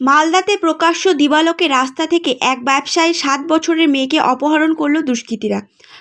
মালদাতে প্রকাশ্য দিবালোকে রাস্তা থেকে এক ব্যবসায়ী সাত বছরের মেয়েকে অপহরণ করল দুষ্কৃতীরা।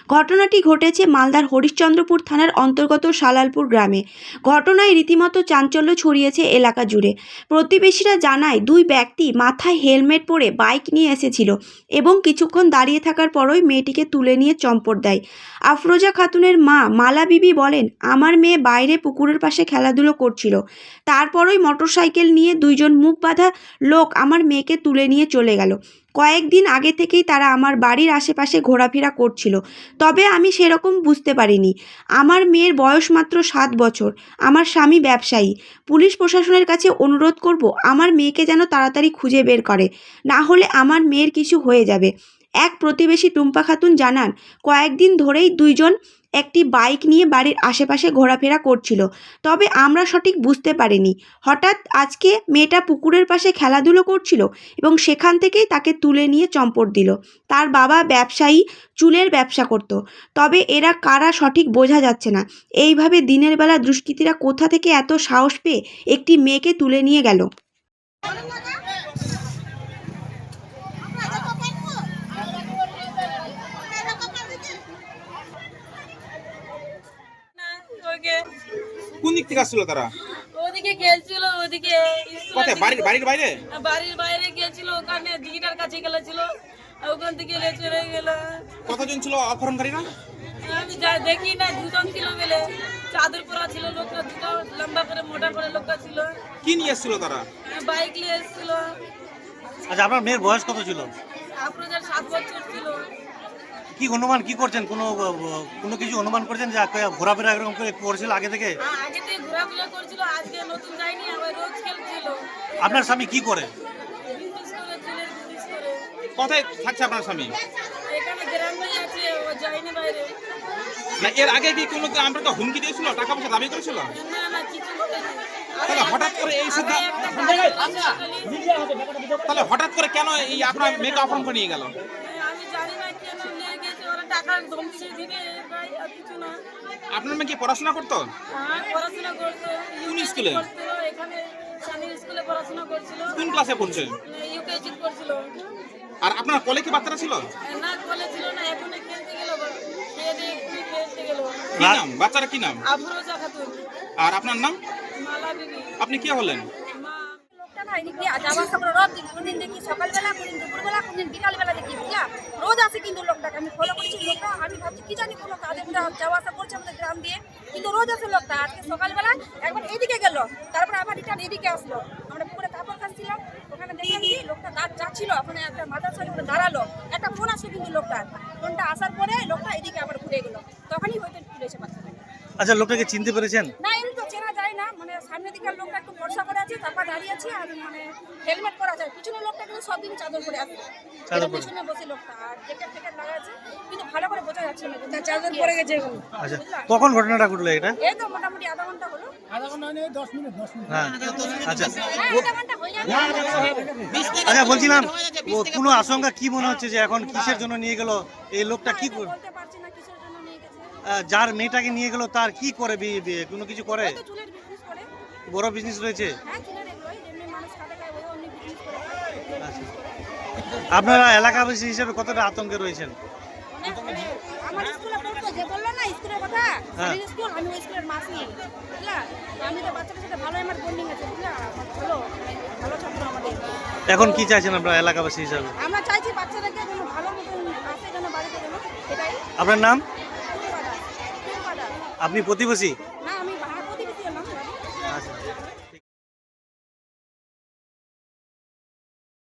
ঘটনাটি ঘটেছে মালদার হরিশ্চন্দ্রপুর থানার অন্তর্গত সালালপুর গ্রামে। ঘটনায় রীতিমতো চাঞ্চল্য ছড়িয়েছে এলাকা জুড়ে। প্রতিবেশীরা জানায়, দুই ব্যক্তি মাথায় হেলমেট পরে বাইক নিয়ে এসেছিল এবং কিছুক্ষণ দাঁড়িয়ে থাকার পরই মেয়েটিকে তুলে নিয়ে চম্পট দেয়। আফরোজা খাতুনের মা মালা বিবি বলেন, আমার মেয়ে বাইরে পুকুরের পাশে খেলাধুলো করছিল। তারপরই মোটরসাইকেল নিয়ে দুইজন মুখ বাঁধা লোক আমার মেয়েকে তুলে নিয়ে চলে গেল। কয়েকদিন আগে থেকেই তারা আমার বাড়ির আশেপাশে ঘোরাফেরা করছিল। তবে আমি সেরকম বুঝতে পারিনি। আমার মেয়ের বয়স মাত্র সাত বছর। আমার স্বামী ব্যবসায়ী। পুলিশ প্রশাসনের কাছে অনুরোধ করব, আমার মেয়েকে যেন তাড়াতাড়ি খুঁজে বের করে। না হলে আমার মেয়ের কিছু হয়ে যাবে। এক প্রতিবেশী টুম্পা খাতুন জানান, কয়েকদিন ধরেই দুইজন একটি বাইক নিয়ে বাড়ির আশেপাশে ঘোরাফেরা করছিল। তবে আমরা সঠিক বুঝতে পারিনি। হঠাৎ আজকে মেয়েটা পুকুরের পাশে খেলাধুলো করছিল এবং সেখান থেকেই তাকে তুলে নিয়ে চম্পট দিল। তার বাবা ব্যবসায়ী, চুলের ব্যবসা করত। তবে এরা কারা সঠিক বোঝা যাচ্ছে না। এইভাবে দিনের বেলা দুষ্কৃতীরা কোথা থেকে এত সাহস পেয়ে একটি মেয়েকে তুলে নিয়ে গেল না ওকে কোন দিক থেকে আসছিল তারা? ওদিকে গেছিল ওদিকে কোথায়? বাড়ির বাড়ির বাইরে? বাড়ির বাইরে গেছিল ওখানে দিঘিটার কাছে গেছিল ওখান থেকে লে চলে গেল। কতজন ছিল অপহরণকারীরা? আমি যা দেখি না দুজন ছিল বলে। চাদর পরা ছিল লোকটা দুটো লম্বা করে মোটা করে লোকটা ছিল। কি নিয়ে এসেছিল তারা? বাইক নিয়ে এসেছিল। আচ্ছা আপনার মেয়ের বয়স কত ছিল? আপনাদের সাত বছর ছিল। কি অনুমান কি করছেন? কোনো কোনো কিছু অনুমান করছেন যে ঘোরাফেরা এরকম করে করছিল আগে থেকে? আগে থেকে ঘোরাফেরা করছিল আজকে নতুন যায়নি আবার রোজ খেলছিল। আপনার স্বামী কি করে? কোথায় থাকছে আপনার স্বামী? এখানে গ্রামে আছে ও যায়নি বাইরে। না এর আগে কি কোনো আমরা তো হুমকি দিয়েছিল টাকা পয়সা দাবি করেছিল? না না কিছু তাহলে হঠাৎ করে এই সিদ্ধান্ত। তাহলে হঠাৎ করে কেন এই আপনার মেয়েকে অপহরণ করে নিয়ে গেল? ধমকি দিবে ভাই আর কিছু না। আপনার মেয়ে কি পড়াশোনা করতো? হ্যাঁ পড়াশোনা করতো। কোন স্কুলে? এখানে স্কুলে পড়াশোনা করছিল। কোন ক্লাসে পড়ছে ইউকেজি করছিল আর আপনার কলে কি বাচ্চারা ছিল? না কলে ছিল না এখন খেলতে গেল খেলতে গেল। কি নাম? বাচ্চারা কি নাম? আফরোজা খাতুন আর আপনার নাম? মালা বিবি। আপনি কে হলেন? লোকটা না এদিক যাওয়া আসা করে রোজ দিন কোনদিন দেখি সকালবেলা কোনদিন দুপুরবেলা কোনদিন বিকালবেলা দেখি বুঝলা রোজ আসে কিন্তু লোকটাকে আমি ফলো করেছি লোকটা আমি ভাবছি কি জানি কোনো কাজে যাওয়া আসা করছে আমাদের গ্রাম দিয়ে। কিন্তু রোজ আছে লোকটা আজকে সকালবেলা একবার এদিকে গেল তারপরে আবার রিটার্ন এদিকে আসলো। আমরা পুকুরে কাপড় কাচছিলাম ওখানে দেখলাম কি লোকটা দাঁত যাচ্ছিল ওখানে একটা মাথার করে দাঁড়াল। একটা ফোন আসলো কিন্তু লোকটার। ফোনটা আসার পরে লোকটা এদিকে আবার ঘুরে গেলো। তখনই হয়তো তুলেছে বাচ্চাটাকে আচ্ছা লোকটাকে চিনতে পেরেছেন? না এমনি তো চেনা যায় না মানে সামনের দিকের লোকটা একটু ভরসা করে আছে চাপা দাঁড়িয়ে আছে আর মানে হেলমেট পরা আছে পিছনের লোকটা কিন্তু সব দিন চাদর পরে আছে। পিছনে বসে লোকটা আর জ্যাকেট ট্যাকেট লাগা আছে কিন্তু ভালো করে বোঝা যাচ্ছে না যে চাদর পরে গেছে এগুলো আচ্ছা কখন ঘটনাটা ঘটলো এটা? এই তো মোটামুটি আধা ঘণ্টা হলো। হ্যাঁ আচ্ছা। হ্যাঁ আধা ঘণ্টা হয়ে যাবে আচ্ছা বলছিলাম কোনো আশঙ্কা কি মনে হচ্ছে যে এখন কিসের জন্য নিয়ে গেল? এই লোকটা কি করে বলতে পারছি না কিসের জন্য নিয়ে গেছে। যার মেয়েটাকে নিয়ে গেল তার কি করে বি- বি- কোনো কিছু করে? চুলের করে বড় বিজনেস রয়েছে? হ্যাঁ আচ্ছা। আপনারা এলাকাবাসী হিসেবে কতটা আতঙ্কে রয়েছেন? আমার স্কুলে পড়তো যে বলল না স্কুলের কথা। স্কুল আমি ওই স্কুলের মাসি বুঝলা? আমি তো বাচ্চাদের সাথে ভালো আমার বন্ডিং আছে বুঝলা? ভালো ভালো ছাত্র আমাদের। এখন কি চাইছেন আপনারা এলাকাবাসী হিসাবে? আমরা চাইছি বাচ্চাদেরকে যেন ভালো মতন আসে যেন বাড়িতে যেন এটাই। আপনার নাম। আপনি প্রতিবেশী?